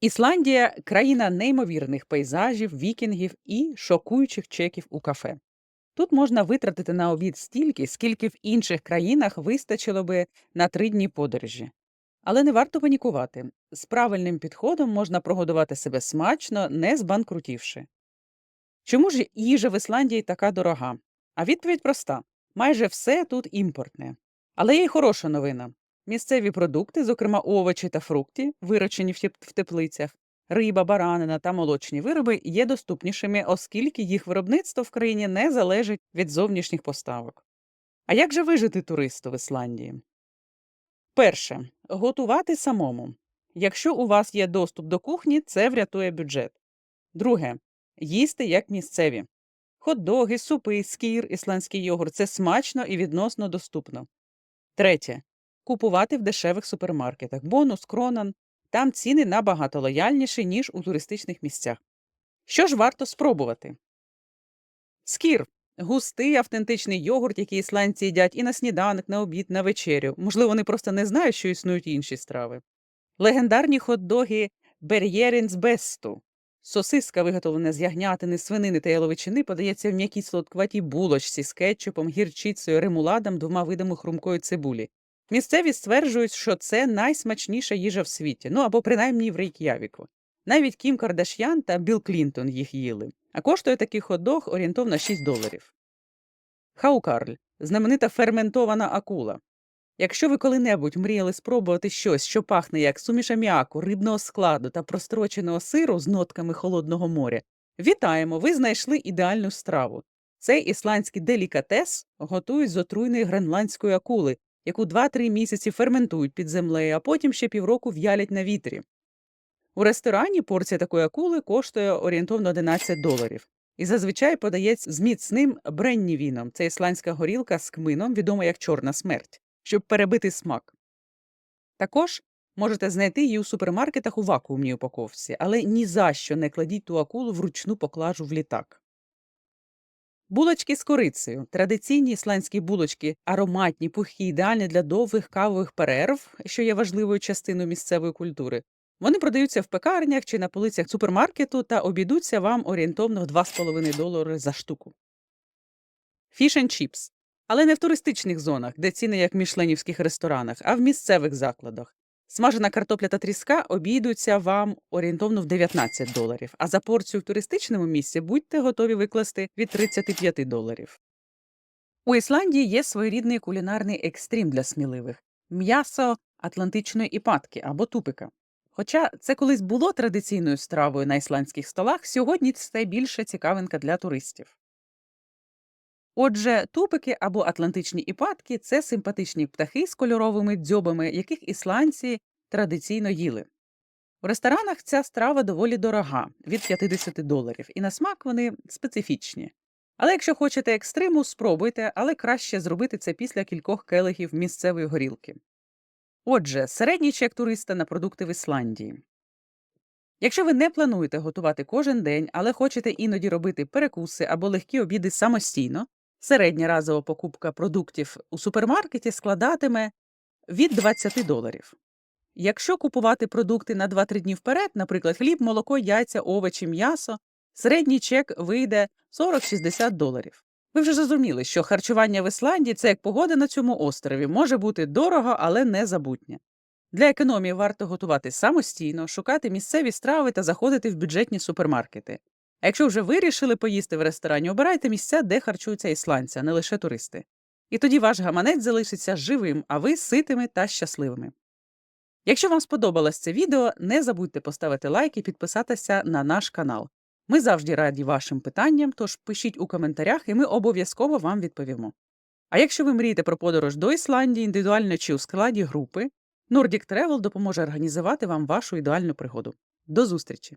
Ісландія країна неймовірних пейзажів, вікінгів і шокуючих чеків у кафе. Тут можна витратити на обід стільки, скільки в інших країнах вистачило би на три дні подорожі. Але не варто панікувати. З правильним підходом можна прогодувати себе смачно, не збанкрутівши. Чому ж їжа в Ісландії така дорога? А відповідь проста: майже все тут імпортне. Але є й хороша новина. Місцеві продукти, зокрема овочі та фрукти, вирощені в в теплицях, риба, баранина та молочні вироби, є доступнішими, оскільки їх виробництво в країні не залежить від зовнішніх поставок. А як же вижити туристу в Ісландії? Перше готувати самому. Якщо у вас є доступ до кухні, це врятує бюджет. Друге їсти як місцеві. Хот-доги, супи, скір, ісландський йогурт це смачно і відносно доступно. Третє купувати в дешевих супермаркетах. Бонус, кронан. Там ціни набагато лояльніші, ніж у туристичних місцях. Що ж варто спробувати? Скір густий автентичний йогурт, який ісландці їдять і на сніданок, на обід, на вечерю. Можливо, вони просто не знають, що існують інші страви. Легендарні хот-доги Бер'єрінс Бесту. Сосиска, виготовлена з ягнятини, свинини та яловичини, подається в м'якій солодкуватій булочці з кетчупом, гірчицею, ремуладом, двома видами хрумкої цибулі. Місцеві стверджують, що це найсмачніша їжа в світі, ну або принаймні в Рейк'явіку. Навіть Кім Кардаш'ян та Білл Клінтон їх їли. А коштує такий хот-дог орієнтовно 6 доларів. Хаукарль знаменита ферментована акула. Якщо ви коли-небудь мріяли спробувати щось, що пахне як суміш аміаку, рибного складу та простроченого сиру з нотками холодного моря, вітаємо! Ви знайшли ідеальну страву. Цей ісландський делікатес готують з отруйної гренландської акули, яку 2-3 місяці ферментують під землею, а потім ще півроку в'ялять на вітрі. У ресторані порція такої акули коштує орієнтовно 11 доларів. І зазвичай подається з міцним бреннівіном. Це ісландська горілка з кмином, відома як чорна смерть, щоб перебити смак. Також можете знайти її у супермаркетах у вакуумній упаковці, але ні за що не кладіть ту акулу в ручну поклажу в літак. Булочки з корицею. Традиційні ісландські булочки, ароматні, пухкі, ідеальні для довгих кавових перерв, що є важливою частиною місцевої культури. Вони продаються в пекарнях чи на полицях супермаркету та обійдуться вам орієнтовно в 2,5 долари за штуку. And чіпс. Але не в туристичних зонах, де ціни як в мішленівських ресторанах, а в місцевих закладах. Смажена картопля та тріска обійдуться вам орієнтовно в 19 доларів, а за порцію в туристичному місці будьте готові викласти від 35 доларів. У Ісландії є своєрідний кулінарний екстрім для сміливих м'ясо атлантичної іпатки або тупика. Хоча це колись було традиційною стравою на ісландських столах, сьогодні це більше цікавинка для туристів. Отже, тупики або атлантичні іпатки це симпатичні птахи з кольоровими дзьобами, яких ісландці традиційно їли. У ресторанах ця страва доволі дорога від 50 доларів, і на смак вони специфічні. Але якщо хочете екстриму, спробуйте, але краще зробити це після кількох келихів місцевої горілки. Отже, середній чек туриста на продукти в Ісландії. Якщо ви не плануєте готувати кожен день, але хочете іноді робити перекуси або легкі обіди самостійно, середня разова покупка продуктів у супермаркеті складатиме від 20 доларів. Якщо купувати продукти на 2-3 дні вперед, наприклад, хліб, молоко, яйця, овочі, м'ясо, середній чек вийде 40-60 доларів. Ви вже зрозуміли, що харчування в Ісландії це як погода на цьому острові, може бути дорого, але не забутнє. Для економії варто готувати самостійно, шукати місцеві страви та заходити в бюджетні супермаркети. А якщо вже вирішили поїсти в ресторані, обирайте місця, де харчуються ісландці, а не лише туристи. І тоді ваш гаманець залишиться живим, а ви ситими та щасливими. Якщо вам сподобалось це відео, не забудьте поставити лайк і підписатися на наш канал. Ми завжди раді вашим питанням, тож пишіть у коментарях, і ми обов'язково вам відповімо. А якщо ви мрієте про подорож до Ісландії індивідуально чи у складі групи, Nordic Travel допоможе організувати вам вашу ідеальну пригоду. До зустрічі!